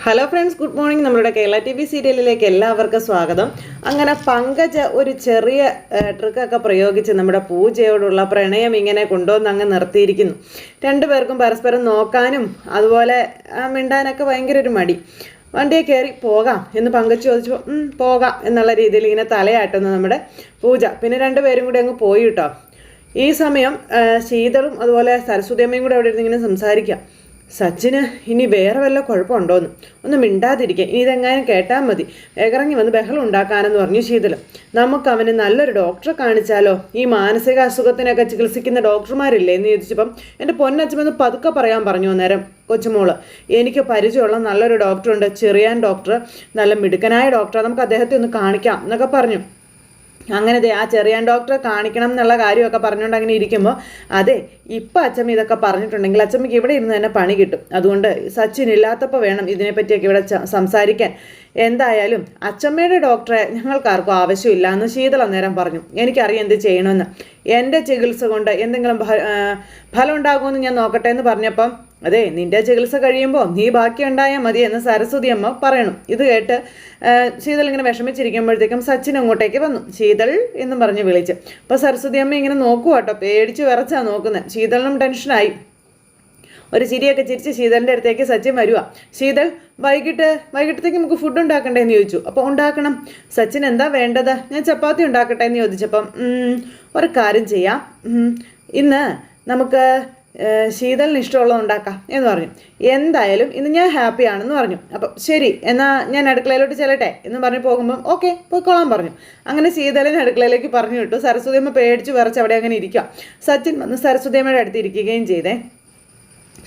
Hello friends good morning നമ്മുടെ Kerala T V സീരിയലിലേക്ക് എല്ലാവർക്കും സ്വാഗതം. അങ്ങനെ പങ്കജ ഒരു ചെറിയ ട്രിക്കൊക്കെ പ്രയോഗിച്ച് നമ്മുടെ പൂജയോടുള്ള പ്രണയം ഇങ്ങനെ കൊണ്ടുവന്ന് അങ്ങ് നിർത്തിയിരിക്കുന്നു. രണ്ടുപേർക്കും പരസ്പരം നോക്കാനും അതുപോലെ മിണ്ടാനൊക്കെ ഭയങ്കര ഒരു മടി. വണ്ടിയെ കയറി പോകാം എന്ന് പങ്കജ് ചോദിച്ചപ്പോൾ "ഉം, പോകാം എന്നുള്ള രീതിയിൽ ഇങ്ങനെ തലയാട്ടുന്നു നമ്മുടെ പൂജ. പിന്നെ രണ്ടുപേരും കൂടി അങ്ങ് പോയിട്ടോ ഈ സമയം ശീതളും അതുപോലെ സരസ്വതി അമ്മയും കൂടെ അവിടെ ഇരുന്ന് ഇങ്ങനെ സംസാരിക്കാം. സച്ചിന് ഇനി വേറെ വല്ല കുഴപ്പമുണ്ടോന്ന്? ഒന്ന് മിണ്ടാതിരിക്കുക ഇനി ഇതെങ്ങാനും കേട്ടാൽ മതി. ഇറങ്ങി വന്ന് ബഹളം ഉണ്ടാക്കാനെന്ന് പറഞ്ഞു ശീതളം നമുക്ക് അവന് നല്ലൊരു ഡോക്ടറെ കാണിച്ചാലോ? ഈ മാനസിക അസുഖത്തിനൊക്കെ ചികിത്സിക്കുന്ന ഡോക്ടർമാരില്ലേ എന്ന് ചോദിച്ചപ്പം എന്റെ പൊന്നച്ചമെന്ന് പതുക്കെ പറയാൻ പറഞ്ഞു അന്നേരം. കൊച്ചുമോൾ എനിക്ക് പരിചയമുള്ള നല്ലൊരു ഡോക്ടറുണ്ട്. ചെറിയാൻ ഡോക്ടർ നല്ല മിടുക്കനായ ഡോക്ടറാണ് നമുക്ക് അദ്ദേഹത്തെ ഒന്ന് കാണിക്കാം എന്നൊക്കെ പറഞ്ഞു. അങ്ങനെ ആ ചെറിയ ഡോക്ടറെ കാണിക്കണം എന്നുള്ള കാര്യമൊക്കെ പറഞ്ഞുകൊണ്ട് അങ്ങനെ ഇരിക്കുമ്പോൾ അതെ ഇപ്പം അച്ഛമ്മ ഇതൊക്കെ പറഞ്ഞിട്ടുണ്ടെങ്കിൽ അച്ഛമ്മയ്ക്ക് ഇവിടെ ഇരുന്ന് തന്നെ പണി കിട്ടും. അതുകൊണ്ട് സച്ചിൻ ഇല്ലാത്തപ്പോൾ വേണം ഇതിനെപ്പറ്റിയൊക്കെ ഇവിടെ സംസാരിക്കാൻ. എന്തായാലും അച്ചമ്മയുടെ ഡോക്ടറെ ഞങ്ങൾക്കാർക്കും ആവശ്യമില്ല എന്ന് ശീതൾ നേരം പറഞ്ഞു. എനിക്കറിയാം എന്ത് ചെയ്യണമെന്ന്. എന്റെ ചികിത്സ കൊണ്ട് എന്തെങ്കിലും ഫലം ഉണ്ടാകുമെന്ന് ഞാൻ നോക്കട്ടെ എന്ന് പറഞ്ഞപ്പം അതെ നിന്റെ ചികിത്സ കഴിയുമ്പോൾ നീ ബാക്കി ഉണ്ടായാൽ മതി എന്ന് സരസ്വതി അമ്മ പറയണം. ഇത് കേട്ട് ശീതൾ ഇങ്ങനെ വിഷമിച്ചിരിക്കുമ്പോഴത്തേക്കും സച്ചിൻ അങ്ങോട്ടേക്ക് വന്നു. ശീതൾ എന്നും പറഞ്ഞ് വിളിച്ച്. അപ്പോൾ സരസ്വതി അമ്മ ഇങ്ങനെ നോക്കുക കേട്ടോ പേടിച്ച് വിറച്ചാണ് നോക്കുന്നത് ശീതളിനും ടെൻഷനായി ഒരു ചിരിയൊക്കെ ചിരിച്ച് ശീതളിന്റെ അടുത്തേക്ക് സച്ചിൻ വരുക ശീതൾ വൈകിട്ട് വൈകിട്ടത്തേക്ക് നമുക്ക് ഫുഡ് ഉണ്ടാക്കണ്ടേ എന്ന് ചോദിച്ചു. അപ്പോൾ ഉണ്ടാക്കണം. സച്ചിൻ എന്താ വേണ്ടത്? ഞാൻ ചപ്പാത്തി ഉണ്ടാക്കട്ടെ എന്ന് ചോദിച്ചപ്പം ഒരു കാര്യം ചെയ്യാം. ഇന്ന് നമുക്ക് ശീതളിന് ഇഷ്ടമുള്ളത് ഉണ്ടാക്കാം എന്ന് പറഞ്ഞു. എന്തായാലും ഇന്ന് ഞാൻ ഹാപ്പി ആണെന്ന് പറഞ്ഞു. അപ്പം ശരി എന്നാൽ ഞാൻ അടുക്കളയിലോട്ട് ചെല്ലട്ടെ എന്ന് പറഞ്ഞ് പോകുമ്പം ഓക്കെ പോയിക്കോളാൻ പറഞ്ഞു. അങ്ങനെ ശീതലിന് അടുക്കളയിലേക്ക് പറഞ്ഞു വിട്ടു. സരസ്വതി അമ്മ പേടിച്ച് വിറച്ച് അവിടെ അങ്ങനെ ഇരിക്കുക സച്ചിൻ വന്ന് സരസ്വതി അമ്മയുടെ അടുത്ത് ഇരിക്കുകയും ചെയ്തേ.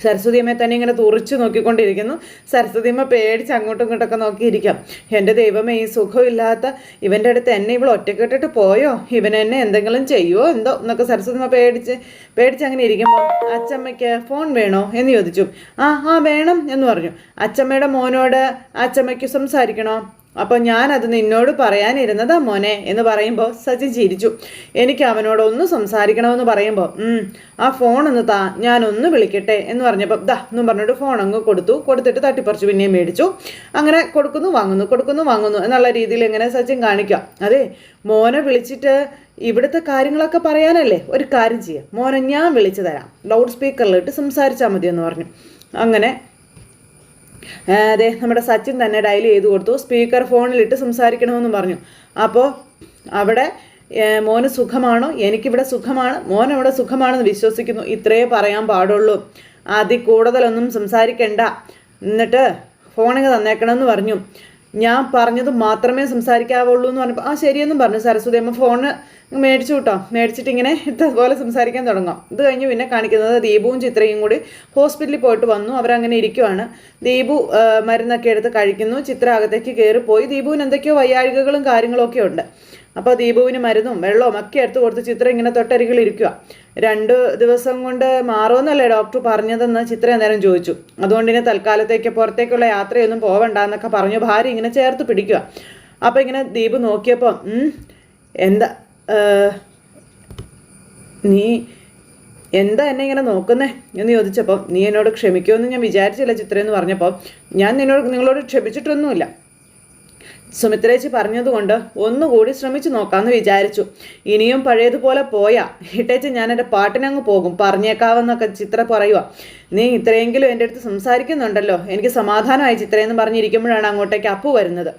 സരസ്വതി അമ്മയെ തന്നെ ഇങ്ങനെ തുറച്ചു നോക്കിക്കൊണ്ടിരിക്കുന്നു. സരസ്വതി അമ്മ പേടിച്ച് അങ്ങോട്ടും ഇങ്ങോട്ടൊക്കെ നോക്കിയിരിക്കാം. എന്റെ ദൈവമേ ഈ സുഖമില്ലാത്ത ഇവന്റെ അടുത്ത് എന്നെ ഇവൾ ഒറ്റക്കെട്ടിട്ട് പോയോ? ഇവൻ എന്നെ എന്തെങ്കിലും ചെയ്യുമോ എന്തോ? എന്നൊക്കെ സരസ്വതി അമ്മ പേടിച്ച് പേടിച്ച് അങ്ങനെ ഇരിക്കുമ്പോൾ അച്ചമ്മയ്ക്ക് ഫോൺ വേണോ? എന്ന് ചോദിച്ചു. ആ ആ വേണം എന്ന് പറഞ്ഞു. അച്ചമ്മയുടെ മോനോട് അച്ചമ്മയ്ക്ക് സംസാരിക്കണോ? അപ്പോൾ ഞാനത് നിന്നോട് പറയാനിരുന്നതാ മോനെ എന്ന് പറയുമ്പോൾ സച്ചിൻ ചിരിച്ചു. എനിക്ക് അവനോട് ഒന്ന് സംസാരിക്കണമെന്ന് പറയുമ്പോൾ "ഉം, ആ ഫോൺ ഒന്ന് താ ഞാനൊന്ന് വിളിക്കട്ടെ എന്ന് പറഞ്ഞപ്പോൾ ദാ എന്നും പറഞ്ഞിട്ട് ഫോൺ അങ്ങ് കൊടുത്തു. കൊടുത്തിട്ട് തട്ടിപ്പറിച്ചു പിന്നെയും മേടിച്ചു. അങ്ങനെ കൊടുക്കുന്നു വാങ്ങുന്നു കൊടുക്കുന്നു വാങ്ങുന്നു എന്നുള്ള രീതിയിൽ ഇങ്ങനെ സച്ചിൻ കാണിക്കുക. അതെ മോനെ വിളിച്ചിട്ട് ഇവിടുത്തെ കാര്യങ്ങളൊക്കെ പറയാനല്ലേ? ഒരു കാര്യം ചെയ്യാം. മോനെ ഞാൻ വിളിച്ചു തരാം. ലൗഡ് സ്പീക്കറിലിട്ട് സംസാരിച്ചാൽ മതി എന്ന് പറഞ്ഞു. അങ്ങനെ അതെ നമ്മുടെ സച്ചിൻ തന്നെ ഡയൽ ചെയ്ത് കൊടുത്തു. സ്പീക്കർ ഫോണിലിട്ട് സംസാരിക്കണമെന്ന് പറഞ്ഞു. അപ്പോൾ അവിടെ മോന് സുഖമാണോ? എനിക്കിവിടെ സുഖമാണ്. മോൻ അവിടെ സുഖമാണെന്ന് വിശ്വസിക്കുന്നു. ഇത്രയേ പറയാൻ പാടുള്ളൂ. അതിൽ കൂടുതലൊന്നും സംസാരിക്കണ്ട. എന്നിട്ട് ഫോണിങ് തന്നേക്കണമെന്ന് പറഞ്ഞു. ഞാൻ പറഞ്ഞത് മാത്രമേ സംസാരിക്കാവുള്ളൂ എന്ന് പറഞ്ഞപ്പോൾ ആ ശരിയെന്നും പറഞ്ഞു സരസ്വതി അമ്മ ഫോണ് മേടിച്ചു കിട്ടോ മേടിച്ചിട്ട് ഇങ്ങനെ ഇതുപോലെ സംസാരിക്കാൻ തുടങ്ങാം. ഇത് കഴിഞ്ഞ് പിന്നെ കാണിക്കുന്നത് ദീപുവും ചിത്രയും കൂടി ഹോസ്പിറ്റലിൽ പോയിട്ട് വന്നു അവരങ്ങനെ ഇരിക്കുവാണ്. ദീപു മരുന്നൊക്കെ എടുത്ത് കഴിക്കുന്നു ചിത്ര അകത്തേക്ക് കയറിപ്പോയി ദീപുവിന് എന്തൊക്കെയോ വയ്യാഴികകളും കാര്യങ്ങളൊക്കെ ഉണ്ട്. അപ്പോൾ ദീപുവിന് മരുന്നും വെള്ളവും ഒക്കെ എടുത്ത് കൊടുത്ത് ചിത്ര ഇങ്ങനെ തൊട്ടരികിൽ ഇരിക്കുക രണ്ട് ദിവസം കൊണ്ട് മാറുമെന്നല്ലേ ഡോക്ടർ പറഞ്ഞതെന്ന് ചിത്ര നേരം ചോദിച്ചു. അതുകൊണ്ട് ഇനി തൽക്കാലത്തേക്ക് പുറത്തേക്കുള്ള യാത്രയൊന്നും പോവണ്ട എന്നൊക്കെ പറഞ്ഞു ഭാര്യ ഇങ്ങനെ ചേർത്ത് പിടിക്കുക അപ്പോൾ ഇങ്ങനെ ദീപ് നോക്കിയപ്പോൾ "ഉം, എന്താ നീ എന്താ എന്നെ ഇങ്ങനെ നോക്കുന്നേ? എന്ന് ചോദിച്ചപ്പോൾ നീ എന്നോട് ക്ഷമിക്കുമെന്ന് ഞാൻ വിചാരിച്ചില്ല ചിത്ര എന്ന് പറഞ്ഞപ്പോൾ ഞാൻ നിന്നോട് നിങ്ങളോട് ക്ഷമിച്ചിട്ടൊന്നുമില്ല. സുമിത്രേച്ചി പറഞ്ഞതുകൊണ്ട് ഒന്നുകൂടി ശ്രമിച്ചു നോക്കാമെന്ന് വിചാരിച്ചു. ഇനിയും പഴയതുപോലെ പോയാ. ഇട്ടേച്ച് ഞാൻ എന്റെ പാട്ടിനങ്ങ് പോകും. പറഞ്ഞേക്കാവെന്നൊക്കെ ചിത്ര പറയുക നീ ഇത്രയെങ്കിലും എന്റെ അടുത്ത് സംസാരിക്കുന്നുണ്ടല്ലോ. എനിക്ക് സമാധാനമായി ചിത്രയെന്ന് പറഞ്ഞിരിക്കുമ്പോഴാണ് അങ്ങോട്ടേക്ക് അപ്പു വരുന്നത്.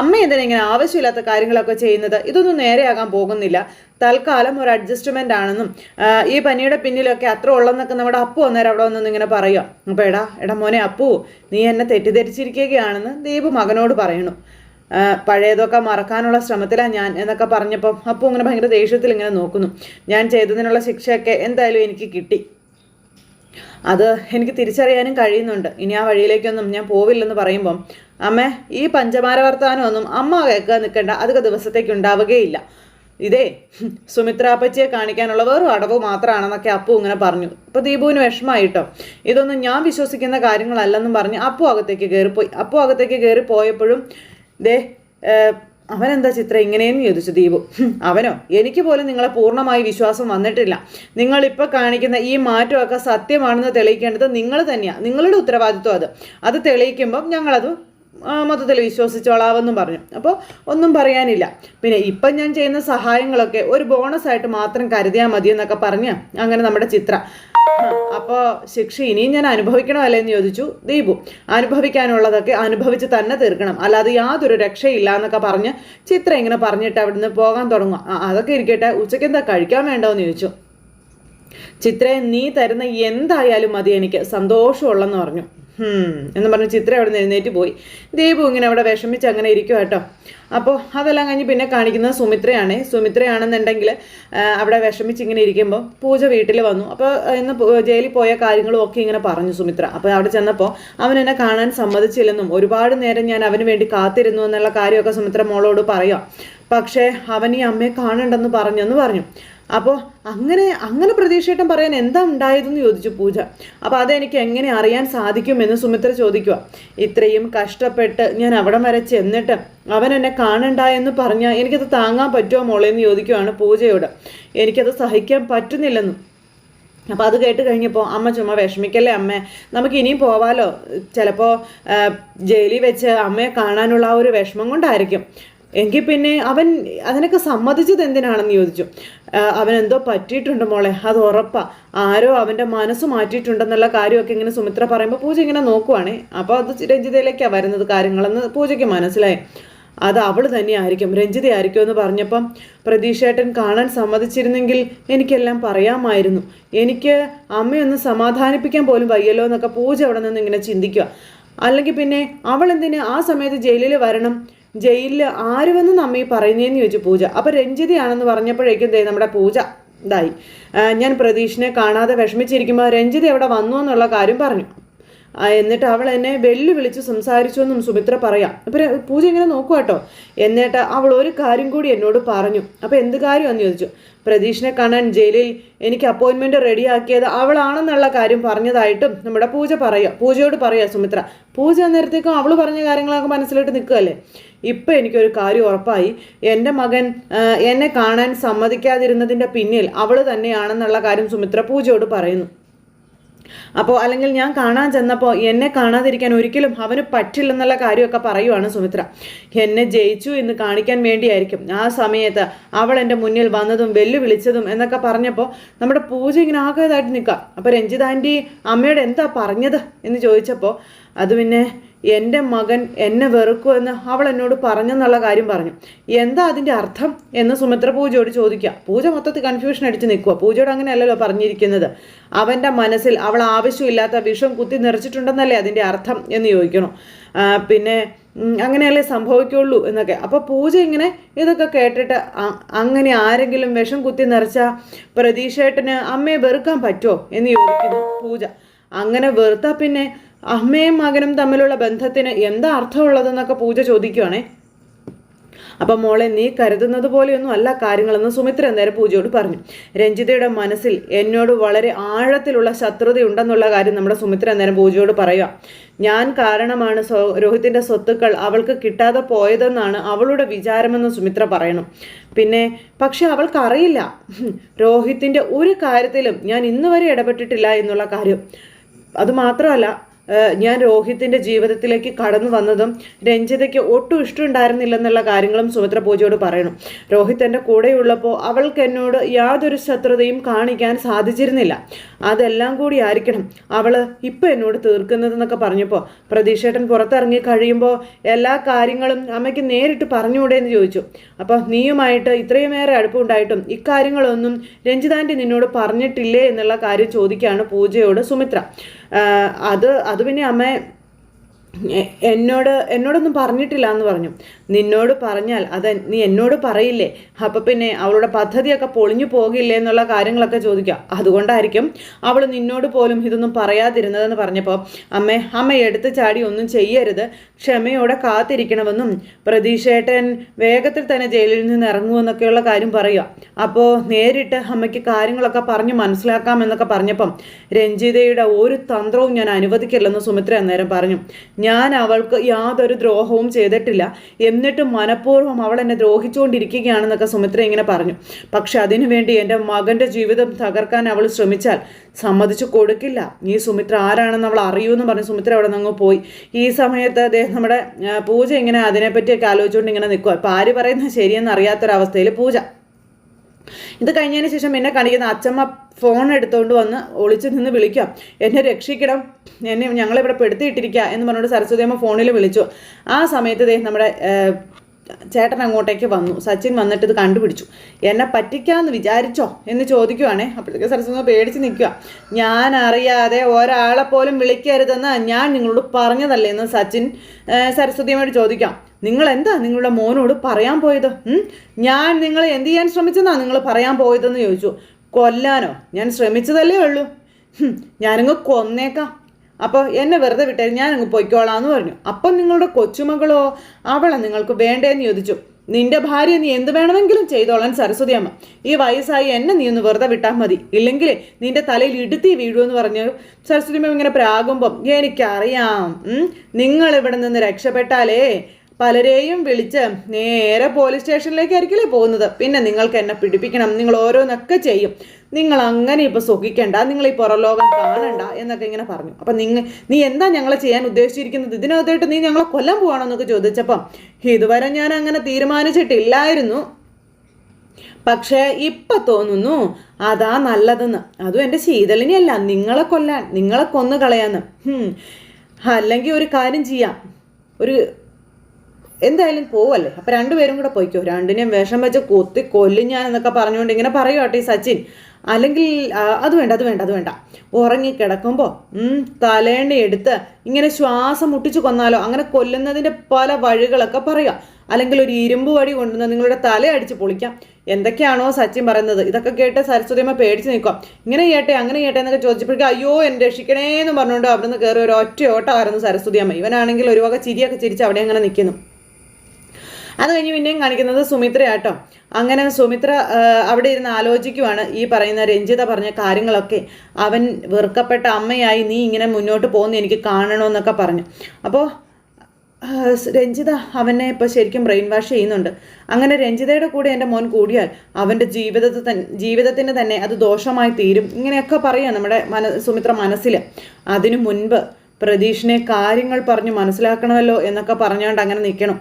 അമ്മ എന്തിനാ ഇങ്ങനെ ആവശ്യമില്ലാത്ത കാര്യങ്ങളൊക്കെ ചെയ്യുന്നത്? ഇതൊന്നും നേരെയാകാൻ പോകുന്നില്ല. തൽക്കാലം ഒരു അഡ്ജസ്റ്റ്മെന്റ് ആണെന്നും ഈ പനിയുടെ പിന്നിലൊക്കെ അത്ര ഉള്ളെന്നൊക്കെ നമ്മുടെ അപ്പു അന്നേരം അവിടെ വന്നൊന്നും ഇങ്ങനെ പറയുക അപ്പോൾ എടാ എടാ മോനെ അപ്പു നീ എന്നെ തെറ്റിദ്ധരിച്ചിരിക്കുകയാണെന്ന് ദീപ് മകനോട് പറയണു. പഴയതൊക്കെ മറക്കാനുള്ള ശ്രമത്തിലാണ് ഞാൻ എന്നൊക്കെ പറഞ്ഞപ്പോൾ അപ്പോൾ ഇങ്ങനെ ഭയങ്കര ദേഷ്യത്തിൽ ഇങ്ങനെ നോക്കുന്നു. ഞാൻ ചെയ്തതിനുള്ള ശിക്ഷയൊക്കെ എന്തായാലും എനിക്ക് കിട്ടി. അത് എനിക്ക് തിരിച്ചറിയാനും കഴിയുന്നുണ്ട്. ഇനി ആ വഴിയിലേക്കൊന്നും ഞാൻ പോവില്ലെന്ന് പറയുമ്പം അമ്മ ഈ പഞ്ചമാര വർത്തമാനമൊന്നും അമ്മ കേൾക്കാൻ നിൽക്കേണ്ട. അധിക ദിവസത്തേക്ക് ഉണ്ടാവുകയില്ല. ഇതേ സുമിത്രാപ്പച്ചിയെ കാണിക്കാനുള്ള വേറൊരു അടവ് മാത്രമാണെന്നൊക്കെ അപ്പു ഇങ്ങനെ പറഞ്ഞു. അപ്പോൾ ദീപുവിന് വിഷമമായിട്ടോ ഇതൊന്നും ഞാൻ വിശ്വസിക്കുന്ന കാര്യങ്ങളല്ലെന്നും പറഞ്ഞ് അപ്പു അകത്തേക്ക് കയറിപ്പോയി. അപ്പു അകത്തേക്ക് കയറി പോയപ്പോഴും ദേ അവനെന്താ ചിത്ര ഇങ്ങനെയെന്ന് ചോദിച്ചു ദീപു. അവനോ? എനിക്ക് പോലും നിങ്ങളെ പൂർണമായി വിശ്വാസം വന്നിട്ടില്ല. നിങ്ങളിപ്പോൾ കാണിക്കുന്ന ഈ മാറ്റമൊക്കെ സത്യമാണെന്ന് തെളിയിക്കേണ്ടത് നിങ്ങൾ തന്നെയാണ് നിങ്ങളുടെ ഉത്തരവാദിത്വം അത്. അത് തെളിയിക്കുമ്പം ഞങ്ങളത് മൊത്തത്തിൽ വിശ്വസിച്ചോളാവെന്നും പറഞ്ഞു. അപ്പോൾ ഒന്നും പറയാനില്ല. പിന്നെ ഇപ്പം ഞാൻ ചെയ്യുന്ന സഹായങ്ങളൊക്കെ ഒരു ബോണസ് ആയിട്ട് മാത്രം കരുതിയാൽ മതി എന്നൊക്കെ പറഞ്ഞ് അങ്ങനെ നമ്മുടെ ചിത്ര. അപ്പോൾ ശിക്ഷ ഇനിയും ഞാൻ അനുഭവിക്കണമല്ലേ എന്ന് ചോദിച്ചു ദീപു അനുഭവിക്കാനുള്ളതൊക്കെ അനുഭവിച്ച് തന്നെ തീർക്കണം. അല്ലാതെ യാതൊരു രക്ഷയില്ല എന്നൊക്കെ പറഞ്ഞ് ചിത്ര ഇങ്ങനെ പറഞ്ഞിട്ട് നിന്ന് പോകാൻ തുടങ്ങും അതൊക്കെ ഇരിക്കട്ടെ ഉച്ചയ്ക്ക് എന്താ കഴിക്കാൻ വേണ്ടോ എന്ന് ചോദിച്ചു. ചിത്രയെ നീ തരുന്ന എന്തായാലും മതി എനിക്ക് സന്തോഷമുള്ളെന്ന് പറഞ്ഞു. എന്ന് പറഞ്ഞ് ചിത്ര അവിടെ നിന്ന് എഴുന്നേറ്റ് പോയി. ദീപു ഇങ്ങനെ അവിടെ വിഷമിച്ച് അങ്ങനെ ഇരിക്കും കേട്ടോ. അപ്പോൾ അതെല്ലാം കഴിഞ്ഞ് പിന്നെ കാണിക്കുന്നത് സുമിത്രയാണ്. സുമിത്രയാണെന്നുണ്ടെങ്കിൽ അവിടെ വിഷമിച്ച് ഇങ്ങനെ ഇരിക്കുമ്പോൾ പൂജ വീട്ടിൽ വന്നു. അപ്പോൾ ഇന്ന് ജയിലിൽ പോയ കാര്യങ്ങളും ഒക്കെ ഇങ്ങനെ പറഞ്ഞു സുമിത്ര. അപ്പോൾ അവിടെ ചെന്നപ്പോൾ അവൻ എന്നെ കാണാൻ സമ്മതിച്ചില്ലെന്നും ഒരുപാട് നേരം ഞാൻ അവന് വേണ്ടി കാത്തിരുന്നു എന്നുള്ള കാര്യമൊക്കെ സുമിത്ര മോളോട് പറയാം. പക്ഷേ അവൻ ഈ അമ്മയെ കാണണ്ടെന്ന് പറഞ്ഞെന്ന് പറഞ്ഞു. അപ്പോൾ അങ്ങനെ അങ്ങനെ പ്രതീക്ഷയേട്ടൻ പറയാൻ എന്താ ഉണ്ടായതെന്ന് ചോദിച്ചു പൂജ. അപ്പോൾ അതെനിക്ക് എങ്ങനെ അറിയാൻ സാധിക്കുമെന്ന് സുമിത്ര ചോദിക്കുക ഇത്രയും കഷ്ടപ്പെട്ട് ഞാൻ അവിടം വരെ ചെന്നിട്ട് അവൻ എന്നെ കാണണ്ട എന്ന് പറഞ്ഞാൽ എനിക്കത് താങ്ങാൻ പറ്റുമോ മോളെ എന്ന് ചോദിക്കുവാണ് പൂജയോട്. എനിക്കത് സഹിക്കാൻ പറ്റുന്നില്ലെന്നും. അപ്പോൾ അത് കേട്ട് കഴിഞ്ഞപ്പോൾ അമ്മ ചുമ്മാ വിഷമിക്കല്ലേ അമ്മ? നമുക്ക് ഇനിയും പോവാലോ? ചിലപ്പോൾ ജയിലിൽ വെച്ച് അമ്മയെ കാണാനുള്ള ആ ഒരു വിഷമം കൊണ്ടായിരിക്കും. എങ്കിൽ പിന്നെ അവൻ അതിനൊക്കെ സമ്മതിച്ചത് എന്തിനാണെന്ന് ചോദിച്ചു. അവൻ അവനെന്തോ പറ്റിയിട്ടുണ്ട് മോളെ അത് ഉറപ്പാ. ആരോ അവന്റെ മനസ്സ് മാറ്റിയിട്ടുണ്ടെന്നുള്ള കാര്യമൊക്കെ ഇങ്ങനെ സുമിത്ര പറയുമ്പോൾ പൂജ ഇങ്ങനെ നോക്കുവാണേ. അപ്പോൾ അത് രഞ്ജിതയിലേക്കാണ് വരുന്നത് കാര്യങ്ങളെന്ന് പൂജയ്ക്ക് മനസ്സിലായി. അത് അവൾ തന്നെയായിരിക്കും രഞ്ജിതയായിരിക്കും എന്ന് പറഞ്ഞപ്പം പ്രതീക്ഷേട്ടൻ കാണാൻ സമ്മതിച്ചിരുന്നെങ്കിൽ എനിക്കെല്ലാം പറയാമായിരുന്നു. എനിക്ക് അമ്മയൊന്ന് സമാധാനിപ്പിക്കാൻ പോലും വയ്യല്ലോ എന്നൊക്കെ പൂജ അവിടെ നിന്ന് ഇങ്ങനെ ചിന്തിക്കുക അല്ലെങ്കിൽ പിന്നെ അവൾ എന്തിന് ആ സമയത്ത് ജയിലിൽ വരണം? ജയിലിൽ ആര് വന്ന് നമ്മീ പറയുന്നതെന്ന് ചോദിച്ചു പൂജ. അപ്പം രഞ്ജിതയാണെന്ന് പറഞ്ഞപ്പോഴേക്കും ദേ നമ്മുടെ പൂജ ഇതായി. ഞാൻ പ്രതീഷിനെ കാണാതെ വിഷമിച്ചിരിക്കുമ്പോൾ രഞ്ജിത എവിടെ വന്നു എന്നുള്ള കാര്യം പറഞ്ഞു. എന്നിട്ട് അവൾ എന്നെ വെല്ലു വെല്ലുവിളിച്ച് സംസാരിച്ചു എന്നും സുമിത്ര പറയാം. അപ്പം പൂജ ഇങ്ങനെ നോക്കുക കേട്ടോ എന്നിട്ട് അവൾ ഒരു കാര്യം കൂടി എന്നോട് പറഞ്ഞു. അപ്പോൾ എന്ത് കാര്യമാണെന്ന് ചോദിച്ചു. പ്രതീഷിനെ കാണാൻ ജയിലിൽ എനിക്ക് അപ്പോയിൻമെന്റ് റെഡിയാക്കിയത് അവളാണെന്നുള്ള കാര്യം പറഞ്ഞതായിട്ടും നമ്മുടെ പൂജ പറയുക പൂജയോട് പറയുക സുമിത്ര. പൂജ നേരത്തേക്കും അവൾ പറഞ്ഞ കാര്യങ്ങളൊക്കെ മനസ്സിലിട്ട് നിൽക്കുകയല്ലേ ഇപ്പം എനിക്കൊരു കാര്യം ഉറപ്പായി. എന്റെ മകൻ എന്നെ കാണാൻ സമ്മതിക്കാതിരുന്നതിന്റെ പിന്നിൽ അവൾ തന്നെയാണെന്നുള്ള കാര്യം സുമിത്ര പൂജയോട് പറയുന്നു. അപ്പോൾ അല്ലെങ്കിൽ ഞാൻ കാണാൻ ചെന്നപ്പോൾ എന്നെ കാണാതിരിക്കാൻ ഒരിക്കലും അവന് പറ്റില്ലെന്നുള്ള കാര്യമൊക്കെ പറയുവാണ് സുമിത്ര. എന്നെ ജയിച്ചു എന്ന് കാണിക്കാൻ വേണ്ടിയായിരിക്കും. ആ സമയത്ത് അവൾ എന്റെ മുന്നിൽ വന്നതും വെല്ലുവിളിച്ചതും എന്നൊക്കെ പറഞ്ഞപ്പോൾ നമ്മുടെ പൂജ ഇങ്ങനെ ആകേതായിട്ട് നിൽക്കാം അപ്പോൾ രഞ്ജിത ആന്റി അമ്മയോട് എന്താ പറഞ്ഞത് എന്ന് ചോദിച്ചപ്പോൾ അത് പിന്നെ എന്റെ മകൻ എന്നെ വെറുക്കുമെന്ന് അവൾ എന്നോട് പറഞ്ഞെന്നുള്ള കാര്യം പറഞ്ഞു. എന്താ അതിന്റെ അർത്ഥം? എന്ന് സുമിത്ര പൂജയോട് ചോദിക്കുക. പൂജ മൊത്തത്തിൽ കൺഫ്യൂഷൻ അടിച്ച് നിൽക്കുക. പൂജയോട് അങ്ങനെയല്ലല്ലോ പറഞ്ഞിരിക്കുന്നത്. അവന്റെ മനസ്സിൽ അവൾ ആവശ്യമില്ലാത്ത വിഷം കുത്തി നിറച്ചിട്ടുണ്ടെന്നല്ലേ അതിന്റെ അർത്ഥം എന്ന് ചോദിക്കണം. പിന്നെ അങ്ങനെയല്ലേ സംഭവിക്കുള്ളൂ എന്നൊക്കെ. അപ്പോൾ പൂജ ഇങ്ങനെ ഇതൊക്കെ കേട്ടിട്ട് അങ്ങനെ ആരെങ്കിലും വിഷം കുത്തി നിറച്ച പ്രതീക്ഷേട്ടന് അമ്മയെ വെറുക്കാൻ പറ്റുമോ എന്ന് ചോദിക്കുന്നു പൂജ. അങ്ങനെ വെറുത്താൽ പിന്നെ അമ്മയും മകനും തമ്മിലുള്ള ബന്ധത്തിന് എന്താ അർത്ഥമുള്ളതെന്നൊക്കെ പൂജ ചോദിക്കുവാണേ. അപ്പം മോളെ നീ കരുതുന്നത് പോലെയൊന്നും അല്ല കാര്യങ്ങളെന്ന് സുമിത്ര നേരെ പൂജയോട് പറഞ്ഞു. രഞ്ജിതയുടെ മനസ്സിൽ എന്നോട് വളരെ ആഴത്തിലുള്ള ശത്രുതയുണ്ടെന്നുള്ള കാര്യം നമ്മുടെ സുമിത്ര നേരം പൂജയോട് പറയുക. ഞാൻ കാരണമാണ് സ്വ രോഹിത്തിന്റെ സ്വത്തുക്കൾ അവൾക്ക് കിട്ടാതെ പോയതെന്നാണ് അവളുടെ വിചാരമെന്ന് സുമിത്ര പറയണം. പിന്നെ പക്ഷെ അവൾക്കറിയില്ല. രോഹിത്തിന്റെ ഒരു കാര്യത്തിലും ഞാൻ ഇന്നുവരെ ഇടപെട്ടിട്ടില്ല എന്നുള്ള കാര്യം. അതുമാത്രമല്ല ഞാൻ രോഹിത്തിന്റെ ജീവിതത്തിലേക്ക് കടന്നു വന്നതും രഞ്ജിതയ്ക്ക് ഒട്ടും ഇഷ്ടമുണ്ടായിരുന്നില്ലെന്നുള്ള കാര്യങ്ങളും സുഭദ്ര പൂജയോട് പറയണം. രോഹിത് എന്റെ കൂടെയുള്ളപ്പോൾ അവൾക്ക് എന്നോട് യാതൊരു ശത്രുതയും കാണിക്കാൻ സാധിച്ചിരുന്നില്ല. അതെല്ലാം കൂടി ആയിരിക്കണം അവൾ ഇപ്പം എന്നോട് തീർക്കുന്നതെന്നൊക്കെ പറഞ്ഞപ്പോൾ പ്രതീക്ഷേട്ടൻ പുറത്തിറങ്ങി കഴിയുമ്പോൾ എല്ലാ കാര്യങ്ങളും അമ്മയ്ക്ക് നേരിട്ട് പറഞ്ഞുകൂടെ എന്ന് ചോദിച്ചു. അപ്പോൾ നീയുമായിട്ട് ഇത്രയുമേറെ അടുപ്പമുണ്ടായിട്ടും ഇക്കാര്യങ്ങളൊന്നും രഞ്ജിതാന്റെ നിന്നോട് പറഞ്ഞിട്ടില്ലേ എന്നുള്ള കാര്യം ചോദിക്കുകയാണ് പൂജയോട് സുമിത്ര. അത് അത് പിന്നെ അമ്മ എന്നോട് എന്നോടൊന്നും പറഞ്ഞിട്ടില്ല എന്ന് പറഞ്ഞു. നിന്നോട് പറഞ്ഞാൽ അത് നീ എന്നോട് പറയില്ലേ? അപ്പം പിന്നെ അവളുടെ പദ്ധതിയൊക്കെ പൊളിഞ്ഞു പോകില്ലേ എന്നുള്ള കാര്യങ്ങളൊക്കെ ചോദിക്കുക അതുകൊണ്ടായിരിക്കും അവൾ നിന്നോട് പോലും ഇതൊന്നും പറയാതിരുന്നതെന്ന് പറഞ്ഞപ്പോൾ അമ്മ അമ്മ എടുത്ത് ചാടി ഒന്നും ചെയ്യരുത്. ക്ഷമയോടെ കാത്തിരിക്കണമെന്നും പ്രതീക്ഷേട്ടൻ വേഗത്തിൽ തന്നെ ജയിലിൽ നിന്ന് ഇറങ്ങുമെന്നൊക്കെയുള്ള കാര്യം പറയുക. അപ്പോൾ നേരിട്ട് അമ്മയ്ക്ക് കാര്യങ്ങളൊക്കെ പറഞ്ഞ് മനസ്സിലാക്കാമെന്നൊക്കെ പറഞ്ഞപ്പം രഞ്ജിതയുടെ ഒരു തന്ത്രവും ഞാൻ അനുവദിക്കില്ലെന്ന് സുമിത്ര അന്നേരം പറഞ്ഞു. ഞാൻ അവൾക്ക് യാതൊരു ദ്രോഹവും ചെയ്തിട്ടില്ല. എന്നിട്ടും മനഃപൂർവം അവൾ എന്നെ ദ്രോഹിച്ചുകൊണ്ടിരിക്കുകയാണെന്നൊക്കെ സുമിത്ര ഇങ്ങനെ പറഞ്ഞു. പക്ഷെ അതിനുവേണ്ടി എന്റെ മകന്റെ ജീവിതം തകർക്കാൻ അവൾ ശ്രമിച്ചാൽ സമ്മതിച്ചു കൊടുക്കില്ല. നീ സുമിത്ര ആരാണെന്ന് അവൾ അറിയൂന്ന് പറഞ്ഞ് സുമിത്ര അവിടെ നിന്ന് പോയി. ഈ സമയത്ത് അദ്ദേഹം നമ്മുടെ പൂജ ഇങ്ങനെ അതിനെപ്പറ്റിയൊക്കെ ആലോചിച്ചുകൊണ്ട് ഇങ്ങനെ നിൽക്കുക ഇപ്പം ആര് പറയുന്നത് ശരിയെന്ന് അറിയാത്തൊരവസ്ഥയിൽ പൂജ. ഇത് കഴിഞ്ഞതിന് ശേഷം എന്നെ കാണിക്കുന്ന അച്ചമ്മ ഫോൺ എടുത്തുകൊണ്ട് വന്ന് ഒളിച്ചു നിന്ന് വിളിക്കാം എന്നെ രക്ഷിക്കണം. എന്നെ ഞങ്ങളിവിടെ പെടുത്തിയിട്ടിരിക്കുക എന്ന് പറഞ്ഞുകൊണ്ട് സരസ്വതി അമ്മ ഫോണിൽ വിളിച്ചു. ആ സമയത്ത് നമ്മുടെ ചേട്ടൻ അങ്ങോട്ടേക്ക് വന്നു. സച്ചിൻ വന്നിട്ട് ഇത് കണ്ടുപിടിച്ചു. എന്നെ പറ്റിക്കാമെന്ന് വിചാരിച്ചോ? എന്ന് ചോദിക്കുവാണേ. അപ്പോഴത്തേക്ക് സരസ്വതി പേടിച്ച് നിൽക്കുക ഞാൻ അറിയാതെ ഒരാളെ പോലും വിളിക്കരുതെന്ന് ഞാൻ നിങ്ങളോട് പറഞ്ഞതല്ലേ? എന്ന് സച്ചിൻ സരസ്വതിയോട് ചോദിക്കാം. നിങ്ങൾ എന്താ നിങ്ങളുടെ മോനോട് പറയാൻ പോയത്? ഞാൻ നിങ്ങളെ എന്ത് ചെയ്യാൻ ശ്രമിച്ചെന്നാ നിങ്ങൾ പറയാൻ പോയതെന്ന് ചോദിച്ചു. കൊല്ലാനോ? ഞാൻ ശ്രമിച്ചതല്ലേ ഉള്ളൂ. ഞാനങ്ങ് കൊന്നേക്കാം. അപ്പോൾ എന്നെ വെറുതെ വിട്ടേ ഞാൻ അങ്ങ് പൊയ്ക്കോളാം എന്ന് പറഞ്ഞു. അപ്പം നിങ്ങളുടെ കൊച്ചുമകളോ അവളെ നിങ്ങൾക്ക് വേണ്ടേന്ന് ചോദിച്ചു. നിന്റെ ഭാര്യ നീ എന്ത് വേണമെങ്കിലും ചെയ്തോളാൻ സരസ്വതി അമ്മ. ഈ വയസ്സായി എന്നെ നീ ഒന്ന് വെറുതെ വിട്ടാൽ മതി. ഇല്ലെങ്കിൽ നിന്റെ തലയിൽ ഇടുത്തി വീഴുമെന്ന് പറഞ്ഞു സരസ്വതി അമ്മ ഇങ്ങനെ പ്രാകുമ്പം എനിക്കറിയാം. നിങ്ങൾ ഇവിടെ നിന്ന് രക്ഷപ്പെട്ടാലേ പലരെയും വിളിച്ച് നേരെ പോലീസ് സ്റ്റേഷനിലേക്കായിരിക്കില്ലേ പോകുന്നത്. പിന്നെ നിങ്ങൾക്ക് എന്നെ പിടിപ്പിക്കണം. നിങ്ങൾ ഓരോന്നൊക്കെ ചെയ്യും. നിങ്ങൾ അങ്ങനെ ഇപ്പോൾ സുഖിക്കണ്ട നിങ്ങൾ ഈ പുറലോകം കാണണ്ട എന്നൊക്കെ ഇങ്ങനെ പറഞ്ഞു. അപ്പം നിങ്ങൾ നീ എന്താ ഞങ്ങളെ ചെയ്യാൻ ഉദ്ദേശിച്ചിരിക്കുന്നത്? ഇതിനകത്തായിട്ട് നീ ഞങ്ങളെ കൊല്ലം പോകണമെന്നൊക്കെ ചോദിച്ചപ്പം ഇതുവരെ ഞാൻ അങ്ങനെ തീരുമാനിച്ചിട്ടില്ലായിരുന്നു. പക്ഷേ ഇപ്പൊ തോന്നുന്നു അതാ നല്ലതെന്ന്. അതും എന്റെ ശീതളിനിയല്ല നിങ്ങളെ കൊല്ലാൻ നിങ്ങളെ കൊന്നു കളയാന്ന്. അല്ലെങ്കിൽ ഒരു കാര്യം ചെയ്യാം. ഒരു എന്തായാലും പോവല്ലേ? അപ്പം രണ്ടുപേരും കൂടെ പോയിക്കോ. രണ്ടിനെയും വേഷം വെച്ച് കൊത്തി കൊല്ലും ഞാൻ എന്നൊക്കെ പറഞ്ഞുകൊണ്ട് ഇങ്ങനെ പറയുവാട്ടെ ഈ സച്ചിൻ. അല്ലെങ്കിൽ അത് വേണ്ട അത് വേണ്ട അത് വേണ്ട. ഉറങ്ങിക്കിടക്കുമ്പോൾ തലേണ്ണ എടുത്ത് ഇങ്ങനെ ശ്വാസം മുട്ടിച്ച് കൊന്നാലോ അങ്ങനെ കൊല്ലുന്നതിന്റെ പല വഴികളൊക്കെ പറയുക. അല്ലെങ്കിൽ ഒരു ഇരുമ്പ് വടി കൊണ്ടുവന്ന് നിങ്ങളുടെ തല അടിച്ച് പൊളിക്കാം. എന്തൊക്കെയാണോ സച്ചിൻ പറയുന്നത്? ഇതൊക്കെ കേട്ട് സരസ്വതിയമ്മ പേടിച്ച് നിൽക്കാം ഇങ്ങനെ ചെയ്യട്ടെ അങ്ങനെ ചെയ്യട്ടെ എന്നൊക്കെ ചോദിച്ചപ്പോഴേക്കും അയ്യോ എന്നെ രക്ഷിക്കണേ എന്ന് പറഞ്ഞുകൊണ്ട് അവിടുന്ന് കയറി ഒരു ഒറ്റ ഓട്ടമായിരുന്നു സരസ്വതിയമ്മ. ഇവനാണെങ്കിൽ ഒരു വക ചിരിയൊക്കെ ചിരിച്ച് അവിടെ അങ്ങനെ നിൽക്കുന്നു. അത് കഴിഞ്ഞ് പിന്നെയും കാണിക്കുന്നത് സുമിത്രയാട്ടോ അങ്ങനെ സുമിത്ര അവിടെ ഇരുന്ന് ആലോചിക്കുവാണ് ഈ പറയുന്ന രഞ്ജിത പറഞ്ഞ കാര്യങ്ങളൊക്കെ. അവൻ വെറുക്കപ്പെട്ട അമ്മയായി നീ ഇങ്ങനെ മുന്നോട്ട് പോകുന്ന എനിക്ക് കാണണമെന്നൊക്കെ പറഞ്ഞു. അപ്പോൾ രഞ്ജിത അവനെ ഇപ്പോൾ ശരിക്കും ബ്രെയിൻ വാഷ് ചെയ്യുന്നുണ്ട്. അങ്ങനെ രഞ്ജിതയുടെ കൂടെ എന്റെ മോൻ കൂടിയാൽ അവന്റെ ജീവിതത്തിൽ തന്നെ ജീവിതത്തിന് തന്നെ അത് ദോഷമായി തീരും. ഇങ്ങനെയൊക്കെ പറയുക നമ്മുടെ മന സുമിത്ര മനസ്സിൽ അതിനു മുൻപ് പ്രതീഷിനെ കാര്യങ്ങൾ പറഞ്ഞ് മനസ്സിലാക്കണമല്ലോ എന്നൊക്കെ പറഞ്ഞുകൊണ്ട് അങ്ങനെ നിൽക്കണം.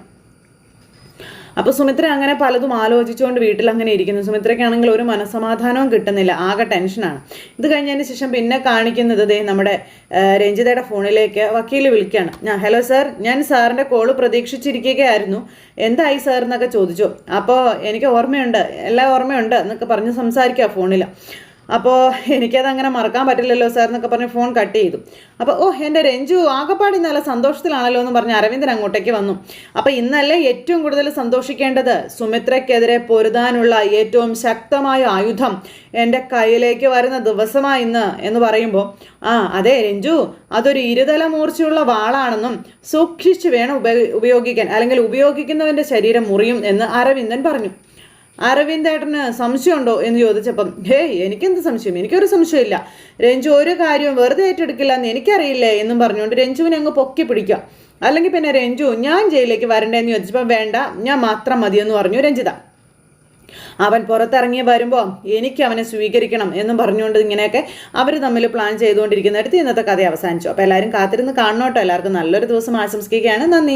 അപ്പോൾ സുമിത്ര അങ്ങനെ പലതും ആലോചിച്ചുകൊണ്ട് വീട്ടിൽ അങ്ങനെ ഇരിക്കുന്നു. സുമിത്രയ്ക്കാണെങ്കിൽ ഒരു മനസമാധാനവും കിട്ടുന്നില്ല. ആകെ ടെൻഷനാണ് ഇത് കഴിഞ്ഞതിന് ശേഷം പിന്നെ കാണിക്കുന്നത് ദേ നമ്മുടെ രഞ്ജിതയുടെ ഫോണിലേക്ക് വക്കീൽ വിളിക്കുകയാണ് ഞാൻ ഹലോ സാർ ഞാൻ സാറിന്റെ കോൾ പ്രതീക്ഷിച്ചിരിക്കുകയായിരുന്നു. എന്തായി സാർ എന്നൊക്കെ ചോദിച്ചു. അപ്പോൾ എനിക്ക് ഓർമ്മയുണ്ട് എല്ലാ ഓർമ്മയുണ്ട് എന്നൊക്കെ പറഞ്ഞ് സംസാരിക്കുക ഫോണിൽ അപ്പോൾ എനിക്കത് അങ്ങനെ മറക്കാൻ പറ്റില്ലല്ലോ സാർ എന്നൊക്കെ പറഞ്ഞ് ഫോൺ കട്ട് ചെയ്തു. അപ്പോൾ ഓ എന്റെ രഞ്ജു ആകപ്പാടി നല്ല സന്തോഷത്തിലാണല്ലോ എന്ന് പറഞ്ഞ് അരവിന്ദൻ അങ്ങോട്ടേക്ക് വന്നു. അപ്പോൾ ഇന്നല്ലേ ഏറ്റവും കൂടുതൽ സന്തോഷിക്കേണ്ടത് സുമിത്രയ്ക്കെതിരെ പൊരുതാനുള്ള ഏറ്റവും ശക്തമായ ആയുധം എന്റെ കയ്യിലേക്ക് വരുന്ന ദിവസമായി ഇന്ന് എന്ന് പറയുമ്പോൾ ആ അതെ രഞ്ജു അതൊരു ഇരുതല മൂർച്ചയുള്ള വാളാണെന്നും സൂക്ഷിച്ചു വേണം ഉപയോഗിക്കാൻ അല്ലെങ്കിൽ ഉപയോഗിക്കുന്നവന്റെ ശരീരം മുറിയും എന്ന് അരവിന്ദൻ പറഞ്ഞു. അരവിന്ദേട്ടന് സംശയമുണ്ടോ എന്ന് ചോദിച്ചപ്പം ഹേയ് എനിക്കെന്ത് സംശയം? എനിക്കൊരു സംശയമില്ല. രഞ്ജു ഒരു കാര്യവും വെറുതെ ഏറ്റെടുക്കില്ല എന്ന് എനിക്കറിയില്ലേ എന്നും പറഞ്ഞുകൊണ്ട് രഞ്ജുവിനെ അങ്ങ് പൊക്കി പിടിക്കുക അല്ലെങ്കിൽ പിന്നെ രഞ്ജു ഞാൻ ജയിലിലേക്ക് വരണ്ടേന്ന് ചോദിച്ചപ്പോൾ വേണ്ട ഞാൻ മാത്രം മതിയെന്ന് പറഞ്ഞു രഞ്ജിത. അവൻ പുറത്തിറങ്ങി വരുമ്പോൾ എനിക്ക് അവനെ സ്വീകരിക്കണം എന്നും പറഞ്ഞുകൊണ്ട് ഇങ്ങനെയൊക്കെ അവർ തമ്മിൽ പ്ലാൻ ചെയ്തുകൊണ്ടിരിക്കുന്നിടത്ത് ഇന്നത്തെ കഥ അവസാനിച്ചു. അപ്പോൾ എല്ലാവരും കാത്തിരുന്ന് കാണണോട്ടോ. എല്ലാവർക്കും നല്ലൊരു ദിവസം ആശംസിക്കുകയാണ്. നന്ദി.